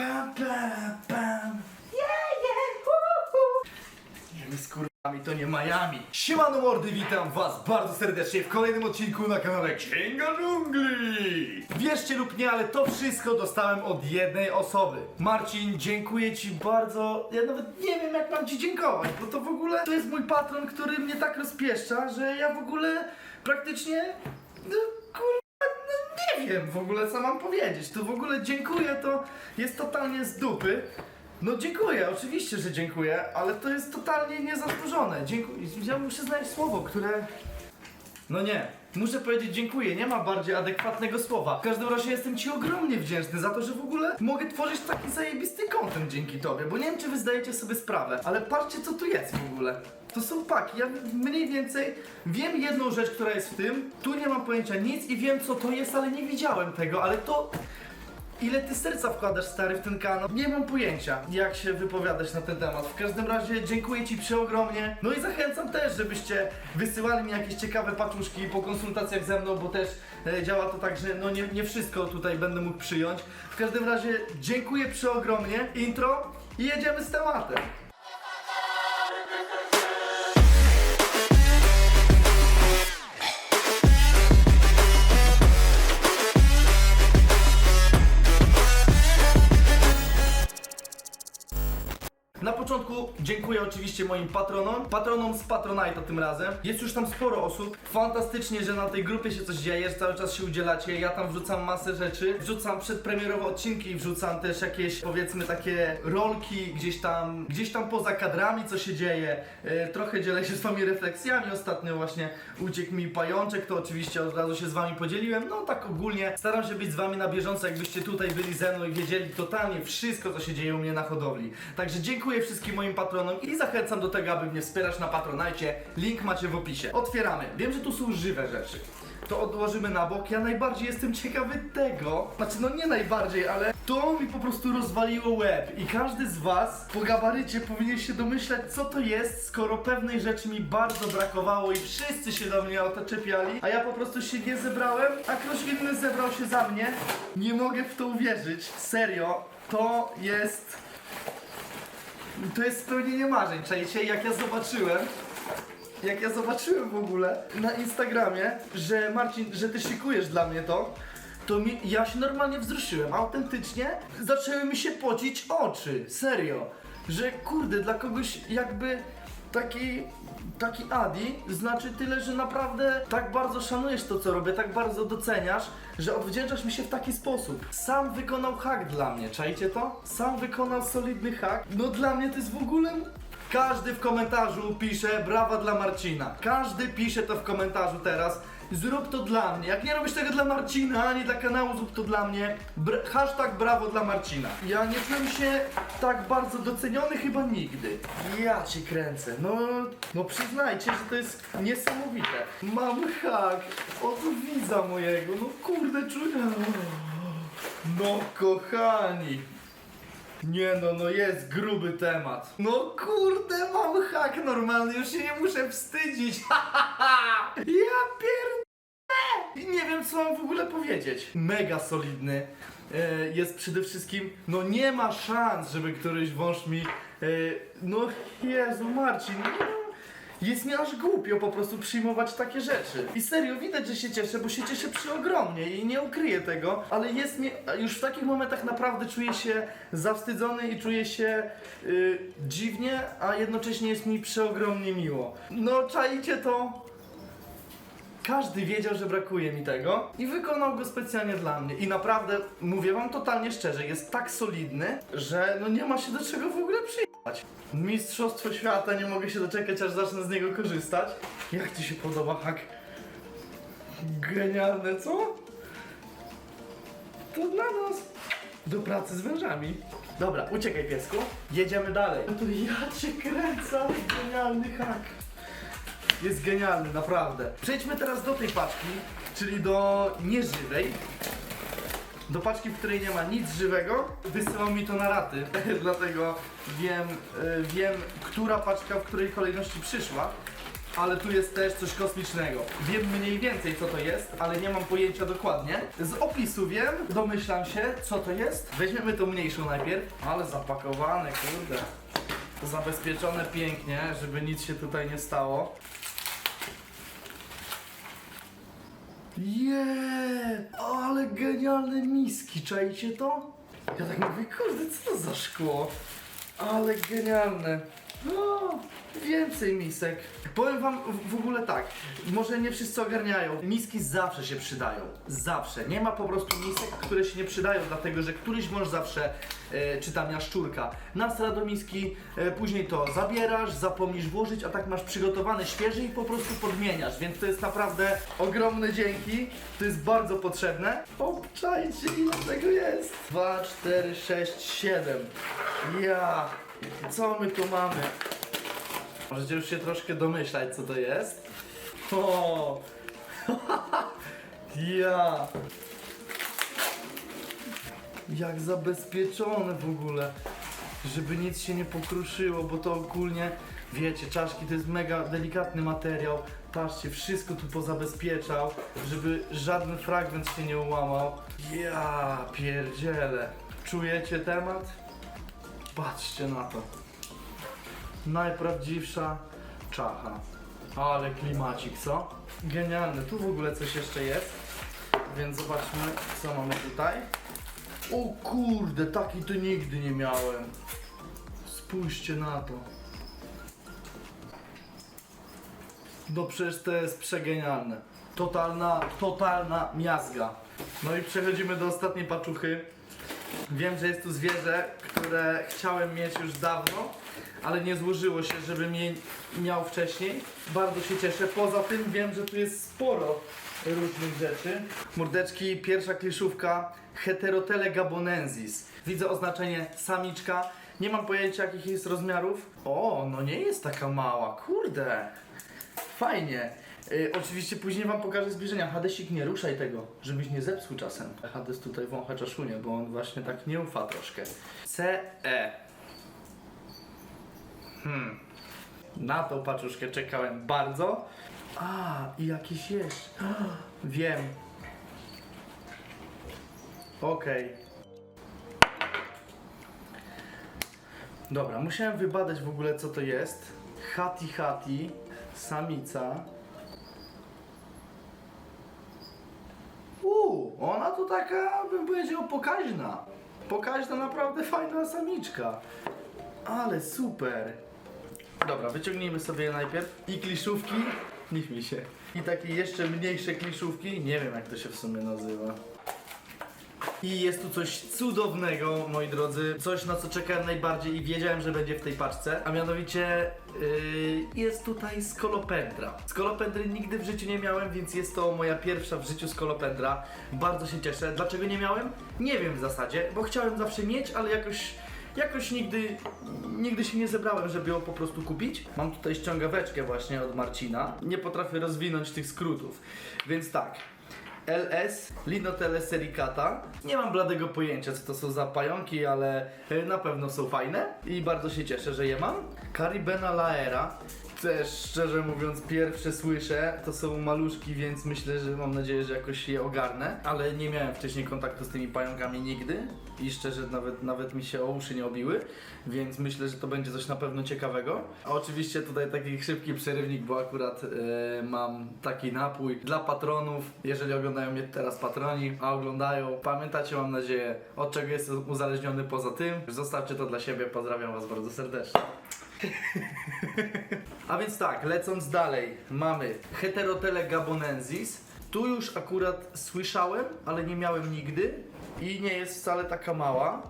pam, pam, pam. Yeah, yeah, woo. Nie, z to nie Miami. Siemano mordy, witam was bardzo serdecznie w kolejnym odcinku na kanale Księga Dżungli. Wierzcie lub nie, ale to wszystko dostałem od jednej osoby. Marcin, dziękuję ci bardzo. Ja nawet nie wiem jak mam ci dziękować, bo to w ogóle to jest mój patron, który mnie tak rozpieszcza, że ja w ogóle praktycznie... No nie wiem w ogóle co mam powiedzieć. To w ogóle dziękuję, to jest totalnie z dupy. No dziękuję, oczywiście, że dziękuję, ale to jest totalnie niezasłużone. Dziękuję. Ja muszę znaleźć słowo, które. No nie. Muszę powiedzieć dziękuję, nie ma bardziej adekwatnego słowa. W każdym razie jestem Ci ogromnie wdzięczny za to, że w ogóle mogę tworzyć taki zajebisty content dzięki Tobie, bo nie wiem, czy Wy zdajecie sobie sprawę, ale patrzcie, co tu jest w ogóle. To są paki, ja mniej więcej wiem jedną rzecz, która jest w tym, tu nie mam pojęcia nic i wiem, co to jest, ale nie widziałem tego, ale to Ile ty serca wkładasz stary w ten kanał? Nie mam pojęcia, jak się wypowiadać na ten temat. W każdym razie dziękuję ci przeogromnie. No i zachęcam też, żebyście wysyłali mi jakieś ciekawe paczuszki po konsultacjach ze mną, bo też e, działa to tak, że no nie, nie wszystko tutaj będę mógł przyjąć. W każdym razie dziękuję przeogromnie. Intro i jedziemy z tematem. Początku dziękuję oczywiście moim patronom, patronom z Patronite'a tym razem. Jest już tam sporo osób. Fantastycznie, że na tej grupie się coś dzieje, że cały czas się udzielacie. Ja tam wrzucam masę rzeczy. Wrzucam przedpremierowe odcinki, wrzucam też jakieś powiedzmy takie rolki gdzieś tam, gdzieś tam poza kadrami co się dzieje. E, trochę dzielę się z wami refleksjami. Ostatnio właśnie uciekł mi pajączek, to oczywiście od razu się z wami podzieliłem. No tak ogólnie staram się być z wami na bieżąco, jakbyście tutaj byli ze mną i wiedzieli totalnie wszystko co się dzieje u mnie na hodowli. Także dziękuję wszystkim moim patronom i zachęcam do tego, aby mnie wspierać na Patronajcie. Link macie w opisie. Otwieramy. Wiem, że tu są żywe rzeczy. To odłożymy na bok. Ja najbardziej jestem ciekawy tego. Znaczy, no nie najbardziej, ale to mi po prostu rozwaliło łeb. I każdy z Was po gabarycie powinien się domyślać, co to jest, skoro pewnej rzeczy mi bardzo brakowało i wszyscy się do mnie o to czepiali, a ja po prostu się nie zebrałem, a ktoś inny zebrał się za mnie. Nie mogę w to uwierzyć. Serio, to jest. To jest spełnienie marzeń, czajcie, jak ja zobaczyłem, jak ja zobaczyłem w ogóle na Instagramie, że Marcin, że ty szykujesz dla mnie to, to mi, ja się normalnie wzruszyłem, autentycznie zaczęły mi się pocić oczy, serio, że kurde, dla kogoś jakby taki, taki Adi znaczy tyle, że naprawdę tak bardzo szanujesz to, co robię, tak bardzo doceniasz, że odwdzięczasz mi się w taki sposób. Sam wykonał hack dla mnie, czajcie to? Sam wykonał solidny hack. No dla mnie to jest w ogóle... Każdy w komentarzu pisze brawa dla Marcina. Każdy pisze to w komentarzu teraz. Zrób to dla mnie. Jak nie robisz tego dla Marcina, ani dla kanału, zrób to dla mnie. Br- hashtag brawo dla Marcina. Ja nie czułem się tak bardzo doceniony chyba nigdy. Ja cię kręcę. No, no przyznajcie, że to jest niesamowite. Mam hak od widza mojego. No kurde, czuję. No kochani. Nie no, no jest gruby temat. No kurde, mam hak normalny, już się nie muszę wstydzić. ja pierdolę. Nie wiem co mam w ogóle powiedzieć. Mega solidny. E, jest przede wszystkim, no nie ma szans, żeby któryś wąż mi, e, no Jezu Marcin, no, jest mi aż głupio po prostu przyjmować takie rzeczy. I serio, widać, że się cieszę, bo się cieszę przeogromnie i nie ukryję tego, ale jest mi, już w takich momentach naprawdę czuję się zawstydzony i czuję się y, dziwnie, a jednocześnie jest mi przeogromnie miło. No, czajcie to? Każdy wiedział, że brakuje mi tego i wykonał go specjalnie dla mnie. I naprawdę, mówię wam totalnie szczerze, jest tak solidny, że no nie ma się do czego w ogóle przyjechać. Mistrzostwo świata, nie mogę się doczekać, aż zacznę z niego korzystać. Jak ci się podoba hak? Genialne, co? To dla nas. Do pracy z wężami. Dobra, uciekaj piesku. Jedziemy dalej. No to ja cię kręcę, genialny hak. Jest genialny, naprawdę. Przejdźmy teraz do tej paczki, czyli do nieżywej. Do paczki, w której nie ma nic żywego. Wysyłał mi to na raty, dlatego wiem, y, wiem, która paczka w której kolejności przyszła. Ale tu jest też coś kosmicznego. Wiem mniej więcej co to jest, ale nie mam pojęcia dokładnie. Z opisu wiem, domyślam się co to jest. Weźmiemy tą mniejszą najpierw. Ale zapakowane, kurde. Zabezpieczone pięknie, żeby nic się tutaj nie stało. Jeee, ale genialne miski, czajcie to? Ja tak mówię, kurde, co to za szkło? Ale genialne. O, więcej misek. Powiem wam w, w ogóle tak, może nie wszyscy ogarniają. Miski zawsze się przydają. Zawsze. Nie ma po prostu misek, które się nie przydają, dlatego że któryś mąż zawsze, e, czy tam jaszczurka, nasra do miski, e, później to zabierasz, zapomnisz włożyć, a tak masz przygotowane świeże i po prostu podmieniasz. Więc to jest naprawdę ogromne dzięki. To jest bardzo potrzebne. Obczajcie ile tego jest. 2, 4, 6, 7. Ja. Co my tu mamy? Możecie już się troszkę domyślać, co to jest. O! ja! Jak zabezpieczone w ogóle, żeby nic się nie pokruszyło, bo to ogólnie, wiecie, czaszki to jest mega delikatny materiał. Patrzcie, wszystko tu pozabezpieczał, żeby żaden fragment się nie ułamał. Ja pierdzielę. Czujecie temat? Patrzcie na to. Najprawdziwsza czacha. Ale klimacik, co? Genialny. Tu w ogóle coś jeszcze jest. Więc zobaczmy, co mamy tutaj. O kurde, taki to nigdy nie miałem. Spójrzcie na to. No przecież to jest przegenialne. Totalna, totalna miazga. No i przechodzimy do ostatniej paczuchy. Wiem, że jest tu zwierzę, które chciałem mieć już dawno, ale nie złożyło się, żebym je miał wcześniej. Bardzo się cieszę. Poza tym wiem, że tu jest sporo różnych rzeczy. Mordeczki, pierwsza kliszówka Heterotele gabonensis. Widzę oznaczenie samiczka. Nie mam pojęcia jakich jest rozmiarów. O, no nie jest taka mała, kurde. Fajnie. Y, oczywiście później wam pokażę zbliżenia. Hadesik, nie ruszaj tego, żebyś nie zepsuł czasem. Hades tutaj wącha czaszunię, bo on właśnie tak nie ufa troszkę. CE. Hmm. Na tą paczuszkę czekałem bardzo. A, i jakiś jest. Wiem. Okej. Dobra, musiałem wybadać w ogóle co to jest. Hati Hati, samica. Ona to taka, bym powiedział, pokaźna. Pokaźna, naprawdę fajna samiczka. Ale super. Dobra, wyciągnijmy sobie najpierw. I kliszówki, niech mi się. I takie jeszcze mniejsze kliszówki, nie wiem jak to się w sumie nazywa. I jest tu coś cudownego, moi drodzy. Coś na co czekałem najbardziej i wiedziałem, że będzie w tej paczce. A mianowicie yy, jest tutaj skolopendra. Skolopendry nigdy w życiu nie miałem, więc jest to moja pierwsza w życiu skolopendra. Bardzo się cieszę. Dlaczego nie miałem? Nie wiem w zasadzie, bo chciałem zawsze mieć, ale jakoś Jakoś nigdy, nigdy się nie zebrałem, żeby ją po prostu kupić. Mam tutaj ściągaweczkę właśnie od Marcina. Nie potrafię rozwinąć tych skrótów. Więc tak. LS, Linotele sericata. Nie mam bladego pojęcia, co to są za pająki, ale e, na pewno są fajne i bardzo się cieszę, że je mam. Caribena laera. Też szczerze mówiąc pierwsze słyszę, to są maluszki, więc myślę, że mam nadzieję, że jakoś je ogarnę, ale nie miałem wcześniej kontaktu z tymi pająkami nigdy i szczerze nawet, nawet mi się o uszy nie obiły, więc myślę, że to będzie coś na pewno ciekawego. A oczywiście tutaj taki szybki przerywnik, bo akurat e, mam taki napój dla patronów, jeżeli oglądają mnie teraz patroni, a oglądają, pamiętacie mam nadzieję od czego jestem uzależniony poza tym, zostawcie to dla siebie, pozdrawiam was bardzo serdecznie. A więc tak, lecąc dalej, mamy Heterotele gabonensis. Tu już akurat słyszałem, ale nie miałem nigdy i nie jest wcale taka mała.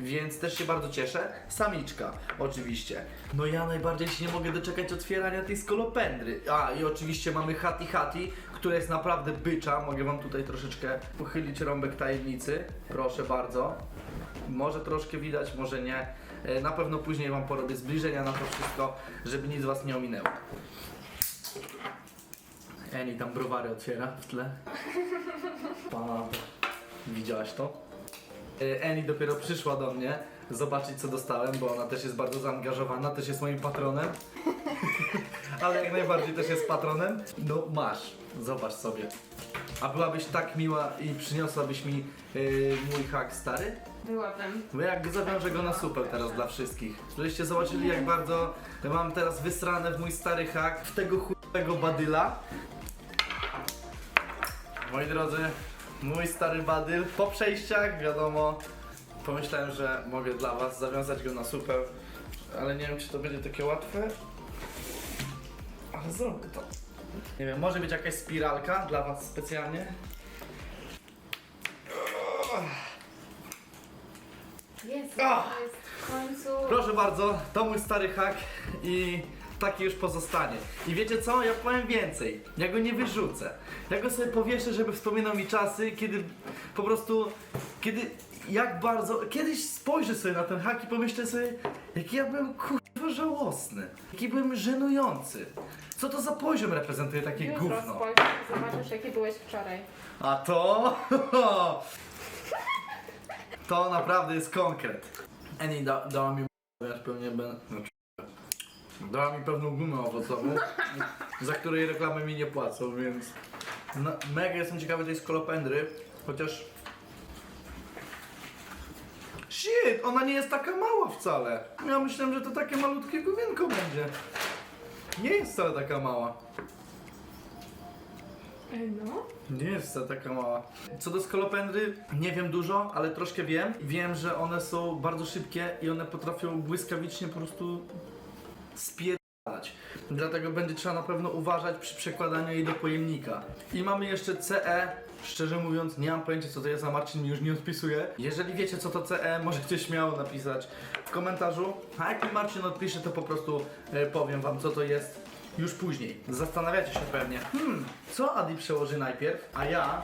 Więc też się bardzo cieszę. Samiczka, oczywiście. No ja najbardziej się nie mogę doczekać otwierania tej skolopendry. A i oczywiście mamy Hati Hati, która jest naprawdę bycza. Mogę wam tutaj troszeczkę pochylić rąbek tajemnicy. Proszę bardzo. Może troszkę widać, może nie. E, Na pewno później wam porobię zbliżenia na to wszystko, żeby nic was nie ominęło. Eni tam browary otwiera w tle. Pa. Widziałaś to? E, Eni dopiero przyszła do mnie zobaczyć co dostałem, bo ona też jest bardzo zaangażowana, też jest moim patronem. Ale jak najbardziej też jest patronem. No masz, zobacz sobie. A byłabyś tak miła i przyniosłabyś mi yy, mój hak stary? Byłabym. Bo jak zawiążę go na super teraz dla wszystkich. Żebyście zobaczyli jak bardzo mam teraz wysrane w mój stary hak, w tego chudego badyla. Moi drodzy, mój stary badyl po przejściach, wiadomo, pomyślałem, że mogę dla was zawiązać go na super, ale nie wiem czy to będzie takie łatwe. Ale zrobię to. Nie wiem, może być jakaś spiralka dla was specjalnie. Jest, Ah! jest w końcu. Proszę bardzo, to mój stary hak i taki już pozostanie. I wiecie co? Ja powiem więcej. Ja go nie wyrzucę. Ja go sobie powieszę, żeby wspominał mi czasy, kiedy po prostu, kiedy, jak bardzo, kiedyś spojrzę sobie na ten hak i pomyślę sobie, jaki ja byłem kurwa żałosny. Jaki byłem żenujący. Co to za poziom reprezentuje takie Jutro gówno? spojrzysz i zobaczysz, jaki byłeś wczoraj. A to? To naprawdę jest konkret. Eni da, dała mi ja pewnie będę. Znaczy, dała mi pewną gumę owocową, za której reklamy mi nie płacą, więc. No, mega jestem ciekawy tej skolopendry, chociaż. Shit, ona nie jest taka mała wcale. Ja myślałem, że to takie malutkie główienko będzie. Nie jest wcale taka mała. No. Nie jest wcale taka mała. Co do skolopendry, nie wiem dużo, ale troszkę wiem. Wiem, że one są bardzo szybkie i one potrafią błyskawicznie po prostu spierdalać. Dlatego będzie trzeba na pewno uważać przy przekładaniu jej do pojemnika. I mamy jeszcze CE. Szczerze mówiąc, nie mam pojęcia co to jest, a Marcin mi już nie odpisuje. Jeżeli wiecie co to CE, możecie śmiało napisać w komentarzu. A jak mi Marcin odpisze, to po prostu e, powiem wam co to jest już później. Zastanawiacie się pewnie, hmm, co Adi przełoży najpierw, a ja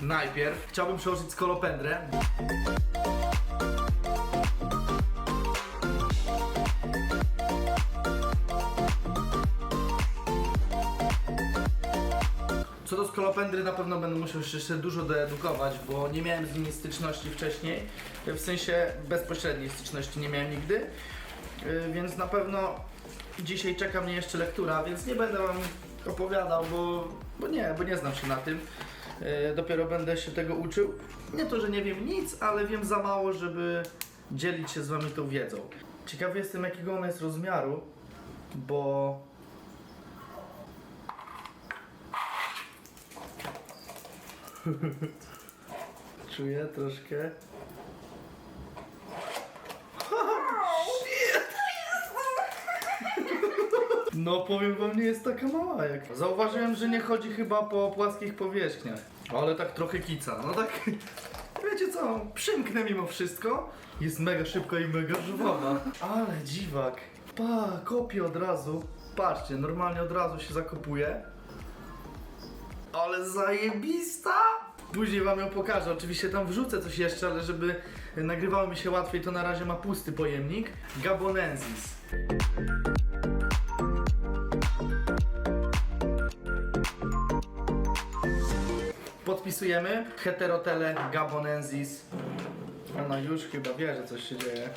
najpierw chciałbym przełożyć skolopendrę. Skolopendry na pewno będę musiał się jeszcze dużo doedukować, bo nie miałem z nimi styczności wcześniej. W sensie bezpośredniej styczności nie miałem nigdy. Yy, Więc na pewno dzisiaj czeka mnie jeszcze lektura, więc nie będę wam opowiadał, bo, bo nie, bo nie znam się na tym. Yy, Dopiero będę się tego uczył. Nie to, że nie wiem nic, ale wiem za mało, żeby dzielić się z wami tą wiedzą. Ciekawy jestem jakiego ona jest rozmiaru, bo Czuję troszkę. No powiem wam, nie jest taka mała jak. Zauważyłem, że nie chodzi chyba po płaskich powierzchniach. Ale tak trochę kica. No tak. Wiecie co? Przymknę mimo wszystko. Jest mega szybka i mega żwawa. Ale dziwak. Pa, kopię od razu. Patrzcie, normalnie od razu się zakopuje. Ale zajebista! Później wam ją pokażę. Oczywiście tam wrzucę coś jeszcze, ale żeby nagrywało mi się łatwiej, to na razie ma pusty pojemnik. Gabonensis. Podpisujemy Heterotele Gabonensis. Ona już chyba wie, że coś się dzieje.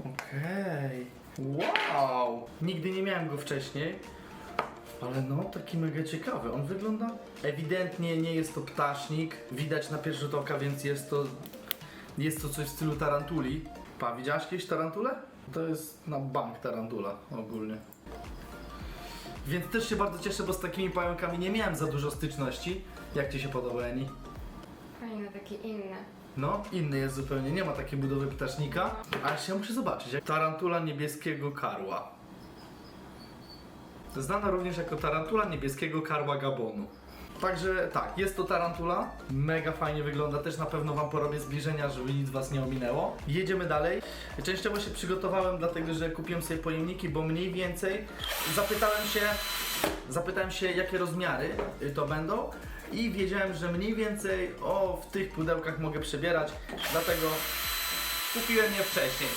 Okej. Wow! Nigdy nie miałem go wcześniej. Ale no, taki mega ciekawy. On wygląda. Ewidentnie nie jest to ptasznik. Widać na pierwszy rzut oka, więc jest to. Jest to coś w stylu tarantuli. Pa, widziałaś kiedyś tarantulę? To jest na bank tarantula ogólnie. Więc też się bardzo cieszę, bo z takimi pająkami nie miałem za dużo styczności. Jak Ci się podoba, Eni? Fajne, takie inne. No, inny jest zupełnie, nie ma takiej budowy ptasznika. Ale się muszę zobaczyć. jak Tarantula niebieskiego karła. Znana również jako tarantula niebieskiego karła Gabonu. Także tak, jest to tarantula. Mega fajnie wygląda. Też na pewno Wam porobię zbliżenia, żeby nic Was nie ominęło. Jedziemy dalej. Częściowo się przygotowałem, dlatego że kupiłem sobie pojemniki, bo mniej więcej zapytałem się, zapytałem się, jakie rozmiary to będą. I wiedziałem, że mniej więcej o w tych pudełkach mogę przebierać, dlatego kupiłem je wcześniej.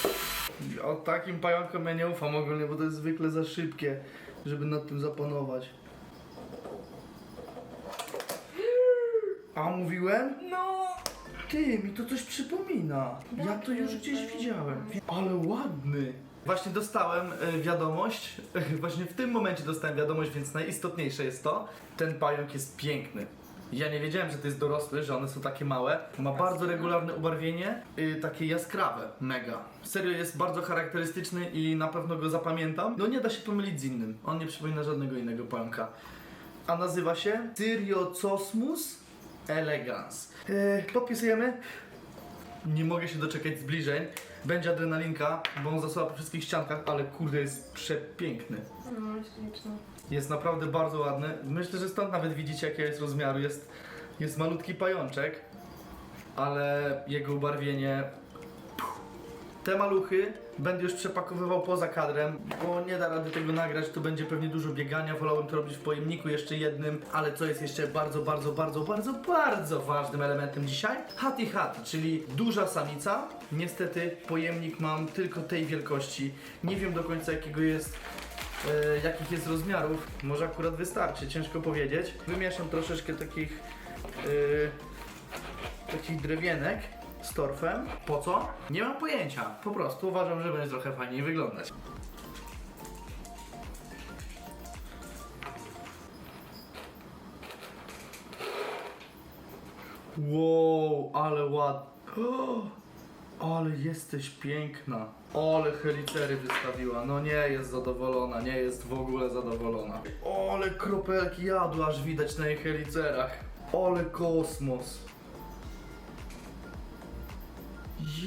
O takim pająkom ja nie ufam ogólnie, bo to jest zwykle za szybkie, żeby nad tym zapanować. A mówiłem? No! Ty, mi to coś przypomina. Ja to już gdzieś widziałem. Ale ładny. Właśnie dostałem e, wiadomość, właśnie w tym momencie dostałem wiadomość, więc najistotniejsze jest to, ten pająk jest piękny. Ja nie wiedziałem, że to jest dorosły, że one są takie małe. Ma bardzo regularne ubarwienie, y, takie jaskrawe, mega. Serio jest bardzo charakterystyczny i na pewno go zapamiętam. No nie da się pomylić z innym. On nie przypomina żadnego innego pająka. A nazywa się Tyriocosmus elegans. E, podpisujemy. Nie mogę się doczekać zbliżeń. Będzie adrenalinka, bo on zasuwa po wszystkich ściankach, ale kurde jest przepiękny. No, śliczne. Jest naprawdę bardzo ładny. Myślę, że stąd nawet widzicie jakiego jest rozmiaru. Jest, jest malutki pajączek, ale jego ubarwienie... Te maluchy będę już przepakowywał poza kadrem, bo nie da rady tego nagrać, to będzie pewnie dużo biegania, wolałbym to robić w pojemniku jeszcze jednym, ale co jest jeszcze bardzo, bardzo, bardzo, bardzo, bardzo ważnym elementem dzisiaj? Hati hati, czyli duża samica. Niestety pojemnik mam tylko tej wielkości. Nie wiem do końca jakiego jest e, jakich jest rozmiarów. Może akurat wystarczy, ciężko powiedzieć. Wymieszam troszeczkę takich e, takich drewienek z torfem. Po co? Nie mam pojęcia. Po prostu uważam, że będzie trochę fajniej wyglądać. Wow, ale ładnie. O, ale jesteś piękna. Ale helicery wystawiła. No nie jest zadowolona, nie jest w ogóle zadowolona. Ale kropelki jadu aż widać na jej helicerach. Ale kosmos.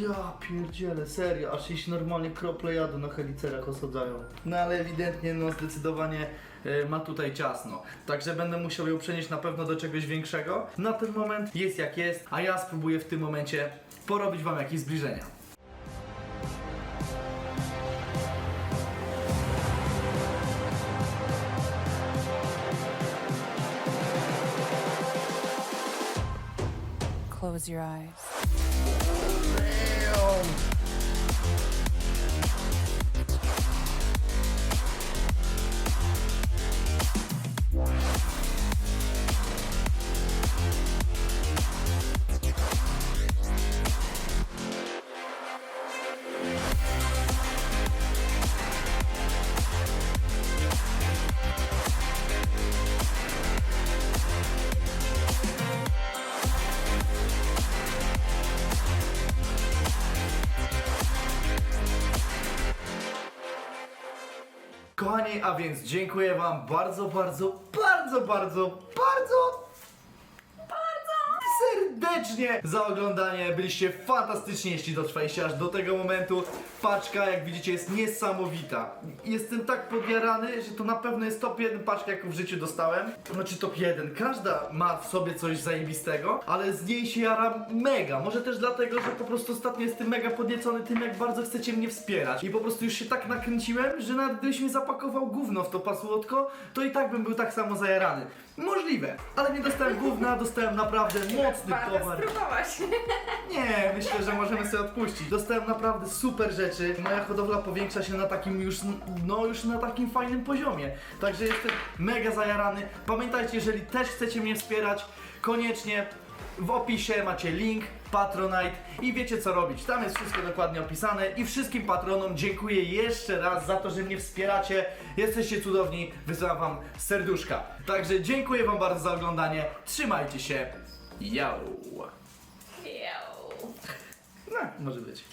Ja pierdzielę, serio, aż jej się normalnie krople jadu na helicerach osadzają. No ale ewidentnie, no zdecydowanie e, ma tutaj ciasno. Także będę musiał ją przenieść na pewno do czegoś większego. Na ten moment jest jak jest, a ja spróbuję w tym momencie porobić wam jakieś zbliżenia. Close your eyes. Kochani, a więc dziękuję wam bardzo, bardzo, bardzo, bardzo, bardzo, serdecznie za oglądanie. Byliście fantastyczni, jeśli dotrwaliście aż do tego momentu. Paczka, jak widzicie, jest niesamowita. Jestem tak podjarany, że to na pewno jest top 1 paczka, jaką w życiu dostałem. Znaczy top 1. Każda ma w sobie coś zajebistego, ale z niej się jaram mega. Może też dlatego, że po prostu ostatnio jestem mega podniecony tym, jak bardzo chcecie mnie wspierać. I po prostu już się tak nakręciłem, że nawet gdybyś mi zapakował gówno w to pasłodko, to i tak bym był tak samo zajarany. Możliwe, ale nie dostałem gówna, dostałem naprawdę mocny towar. Nie, myślę, że możemy sobie odpuścić. Dostałem naprawdę super rzeczy. Moja hodowla powiększa się na takim już, no już na takim fajnym poziomie. Także jestem mega zajarany. Pamiętajcie, jeżeli też chcecie mnie wspierać, koniecznie w opisie macie link, Patronite i wiecie co robić. Tam jest wszystko dokładnie opisane i wszystkim patronom dziękuję jeszcze raz za to, że mnie wspieracie. Jesteście cudowni, wysyłam wam serduszka. Także dziękuję wam bardzo za oglądanie. Trzymajcie się. Yo! Yo. No, może być.